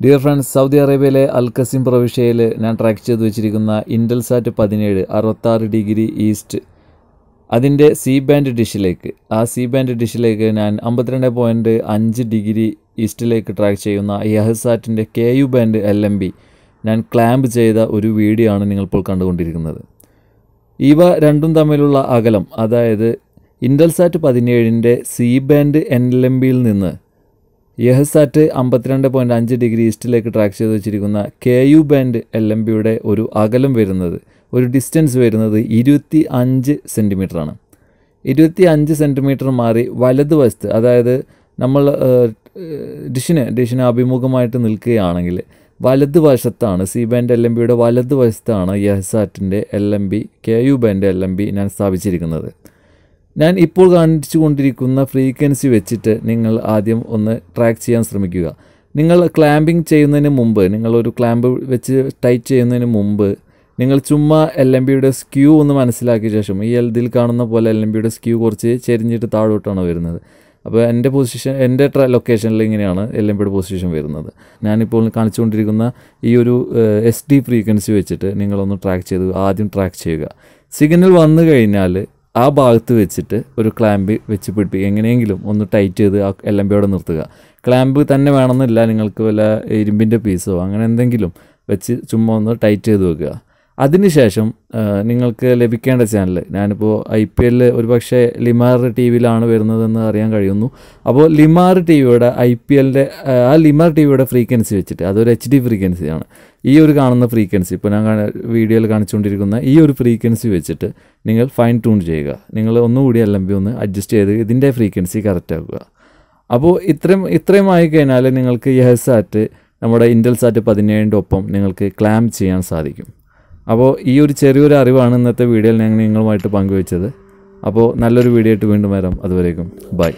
Dear friends Saudi അറേബ്യയിലെ അൽക്കസിം പ്രവിശ്യയിൽ ഞാൻ ട്രാക്ക് ചെയ്ത് വെച്ചിരിക്കുന്ന ഇൻഡൽസാറ്റ് പതിനേഴ് അറുപത്താറ് ഡിഗ്രി ഈസ്റ്റ്. അതിന്റെ സി ബാൻഡ് ഡിഷിലേക്ക് ആ സി ബാൻഡ് ഡിഷിലേക്ക് ഞാൻ അമ്പത്തിരണ്ട് പോയിന്റ് അഞ്ച് ഡിഗ്രി ഈസ്റ്റിലേക്ക് ട്രാക്ക് ചെയ്യുന്ന യഹസാറ്റിന്റെ K U band L M B ഞാൻ ക്ലാമ്പ് ചെയ്ത ഒരു വീഡിയോ ആണ് നിങ്ങളിപ്പോൾ കണ്ടുകൊണ്ടിരിക്കുന്നത്. ഇവ രണ്ടും തമ്മിലുള്ള അകലം അതായത് Intelsat പതിനേഴിന്റെ C band N L M ബിയിൽ നിന്ന് യഹസാറ്റ് അമ്പത്തിരണ്ട് പോയിന്റ് അഞ്ച് ഡിഗ്രി ഈസ്റ്റിലേക്ക് ട്രാക്ക് ചെയ്ത് വെച്ചിരിക്കുന്ന K U band L M ബിയുടെ ഒരു അകലം വരുന്നത് ഒരു ഡിസ്റ്റൻസ് വരുന്നത് ഇരുപത്തി അഞ്ച് സെന്റിമീറ്ററാണ് ഇരുപത്തി അഞ്ച് സെന്റിമീറ്റർ മാറി വലതുവശത്ത് അതായത് നമ്മൾ ഡിഷിന് ഡിഷിന് അഭിമുഖമായിട്ട് നിൽക്കുകയാണെങ്കിൽ വലതുവശത്താണ് സി ബാൻഡ് എൽ എം ബിയുടെ വലതുവശത്താണ് യഹസാറ്റിന്റെ L M B K U band L M B ഞാൻ സ്ഥാപിച്ചിരിക്കുന്നത്. ഞാൻ ഇപ്പോൾ കാണിച്ചു കൊണ്ടിരിക്കുന്ന ഫ്രീക്വൻസി വെച്ചിട്ട് നിങ്ങൾ ആദ്യം ഒന്ന് ട്രാക്ക് ചെയ്യാൻ ശ്രമിക്കുക. നിങ്ങൾ ക്ലാമ്പിംഗ് ചെയ്യുന്നതിന് മുമ്പ് നിങ്ങളൊരു ക്ലാമ്പ് വെച്ച് ടൈറ്റ് ചെയ്യുന്നതിന് മുമ്പ് നിങ്ങൾ ചുമ്മാ എൽ എം ബിയുടെ സ്ക്യൂ ഒന്ന് മനസ്സിലാക്കിയ ശേഷം ഈ ഇതിൽ കാണുന്ന പോലെ എൽ എം ബിയുടെ സ്ക്യൂ കുറച്ച് ചെരിഞ്ഞിട്ട് താഴോട്ടാണ് വരുന്നത്. അപ്പോൾ എന്റെ പൊസിഷൻ എന്റെ ട്ര ലൊക്കേഷനിൽ ഇങ്ങനെയാണ് എൽ എം ബിയുടെ പൊസിഷൻ വരുന്നത്. ഞാനിപ്പോൾ കാണിച്ചുകൊണ്ടിരിക്കുന്ന ഈ ഒരു എസ് ഡി ഫ്രീക്വൻസി വെച്ചിട്ട് നിങ്ങളൊന്ന് ട്രാക്ക് ചെയ്ത് ആദ്യം ട്രാക്ക് ചെയ്യുക. സിഗ്നൽ വന്നു കഴിഞ്ഞാൽ ആ ഭാഗത്ത് വെച്ചിട്ട് ഒരു ക്ലാമ്പ് വെച്ച് പിടിപ്പിക്കുക. എങ്ങനെയെങ്കിലും ഒന്ന് ടൈറ്റ് ചെയ്ത് ആ എൽ എം ബിയോടെ നിർത്തുക. ക്ലാമ്പ് തന്നെ വേണമെന്നില്ല. നിങ്ങൾക്ക് വല്ല ഇരുമ്പിന്റെ പീസോ അങ്ങനെ എന്തെങ്കിലും വെച്ച് ചുമ്മാ ഒന്ന് ടൈറ്റ് ചെയ്ത് വെക്കുക. അതിനുശേഷം നിങ്ങൾക്ക് ലഭിക്കേണ്ട ചാനൽ ഞാനിപ്പോൾ ഐ പി എല്ലിൽ ഒരുപക്ഷെ ലിമാർ ടി വിയിലാണ് വരുന്നതെന്ന് അറിയാൻ കഴിയുന്നു. അപ്പോൾ ലിമാർ ടി വിയുടെ ഐ പി എല്ലിന്റെ ആ ലിമാർ ടി വിയുടെ ഫ്രീക്വൻസി വെച്ചിട്ട് അതൊരു എച്ച് ഡി ഫ്രീക്വൻസിയാണ് ഈ ഒരു കാണുന്ന ഫ്രീക്വൻസി ഇപ്പോൾ ഞാൻ വീഡിയോയിൽ കാണിച്ചുകൊണ്ടിരിക്കുന്ന ഈ ഒരു ഫ്രീക്വൻസി വെച്ചിട്ട് നിങ്ങൾ ഫൈൻ ട്യൂൺ ചെയ്യുക. നിങ്ങൾ ഒന്നുകൂടി എൽ എം ബി ഒന്ന് അഡ്ജസ്റ്റ് ചെയ്ത് ഇതിന്റെ ഫ്രീക്വൻസി കറക്റ്റ് ആക്കുക. അപ്പോൾ ഇത്രയും ഇത്രയും ആയി കഴിഞ്ഞാൽ നിങ്ങൾക്ക് യഹസാറ്റ് നമ്മുടെ ഇൻഡൽസാറ്റ് പതിനേഴിന്റെ ഒപ്പം നിങ്ങൾക്ക് ക്ലാം ചെയ്യാൻ സാധിക്കും. അപ്പോൾ ഈ ഒരു ചെറിയൊരു അറിവാണ് ഇന്നത്തെ വീഡിയോയിൽ ഞങ്ങൾ നിങ്ങളുമായിട്ട് പങ്കുവച്ചത്. അപ്പോൾ നല്ലൊരു വീഡിയോ ആയിട്ട് വീണ്ടും വരാം. അതുവരേക്കും. ബൈ.